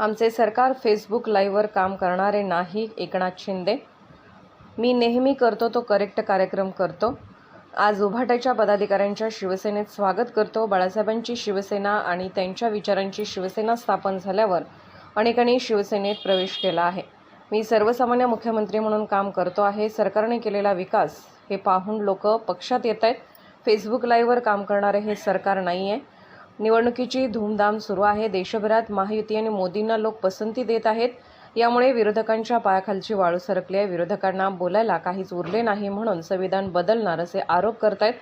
आमचे सरकार फेसबुक लाईव्हवर काम करणारे नाही एकनाथ शिंदे. मी नेहमी करतो तो करेक्ट कार्यक्रम करतो. आज उभाट्याच्या पदाधिकाऱ्यांच्या शिवसेनेत स्वागत करतो. बाळासाहेबांची शिवसेना आणि त्यांच्या विचारांची शिवसेना स्थापन झाल्यावर अनेकांनी शिवसेनेत प्रवेश केला आहे. मी सर्वसामान्य मुख्यमंत्री म्हणून काम करतो आहे. सरकारने केलेला विकास हे पाहून लोक पक्षात येत आहेत. फेसबुक लाईव्हवर काम करणारे हे सरकार नाही आहे निवडणुकीची धूमधाम सुरू आहे. देशभरात महायुती आणि मोदींना लोक पसंती देत आहेत. यामुळे विरोधकांच्या पायाखालची वाळू सरकली आहे. विरोधकांना बोलायला काहीच उरले नाही म्हणून संविधान बदलणार असे आरोप करतायत.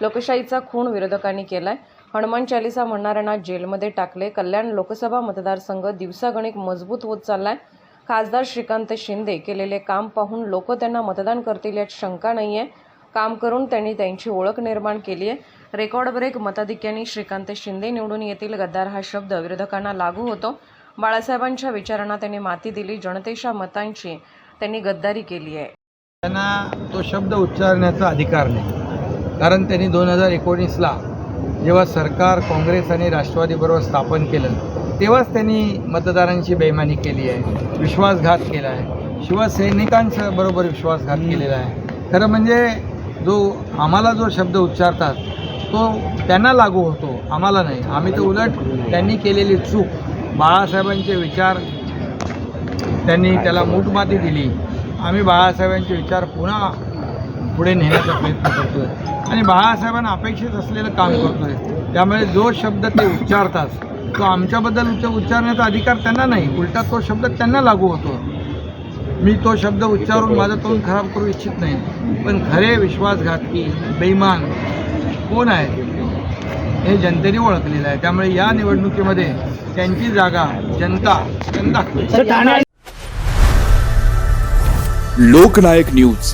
लोकशाहीचा खून विरोधकांनी केलाय. हनुमान चालिसा म्हणणाऱ्यांना जेलमध्ये टाकले. कल्याण लोकसभा मतदारसंघ दिवसागणिक मजबूत होत चाललाय. खासदार श्रीकांत शिंदे केलेले काम पाहून लोक त्यांना मतदान करतील यात शंका नाही आहे काम करून त्यांनी त्यांची ओळख निर्माण केली आहे रेकॉर्ड ब्रेक मताधिक्याने श्रीकांत शिंदे निवडून येतील गद्दार हा शब्द विरोधकांना लागू होतो. बाळासाहेबांच्या विचारांना त्यांनी माती दिली जनतेच्या मतांची त्यांनी गद्दारी केली आहे. त्यांना तो शब्द उच्चारण्याचा अधिकार नाही. कारण त्यांनी दोन हजार एकोणीसला जेव्हा सरकार काँग्रेस आणि राष्ट्रवादीबरोबर स्थापन केलं तेव्हाच त्यांनी मतदारांची बेईमानी केली आहे विश्वासघात केला आहे. शिवसैनिकांच्या बरोबर विश्वासघात केलेला आहे. खरं म्हणजे जो आम्हाला जो शब्द उच्चारतात तो त्यांना लागू होतो. आम्हाला नाही. आम्ही तर उलट त्यांनी केलेली चूक. बाळासाहेबांचे विचार त्यांनी त्याला मूठमाती दिली. आम्ही बाळासाहेबांचे विचार पुन्हा पुढे नेण्याचा प्रयत्न करतो आहे आणि बाळासाहेबांना अपेक्षित असलेलं काम करतो आहे त्यामुळे जो शब्द ते उच्चारतात तो आमच्याबद्दल उच्च उच्चारण्याचा अधिकार त्यांना नाही. उलटा तो शब्द त्यांना लागू होतो. मी तो शब्द उच्चारून माझं तोंड खराब करू इच्छित नाही. पण खरे विश्वासघातकी बेईमान कोण आहे? हे जनतेने ओळखलेलं आहे. त्यामुळे या निवडणुकीमध्ये त्यांची जागा जनता जनता. लोकनायक न्यूज.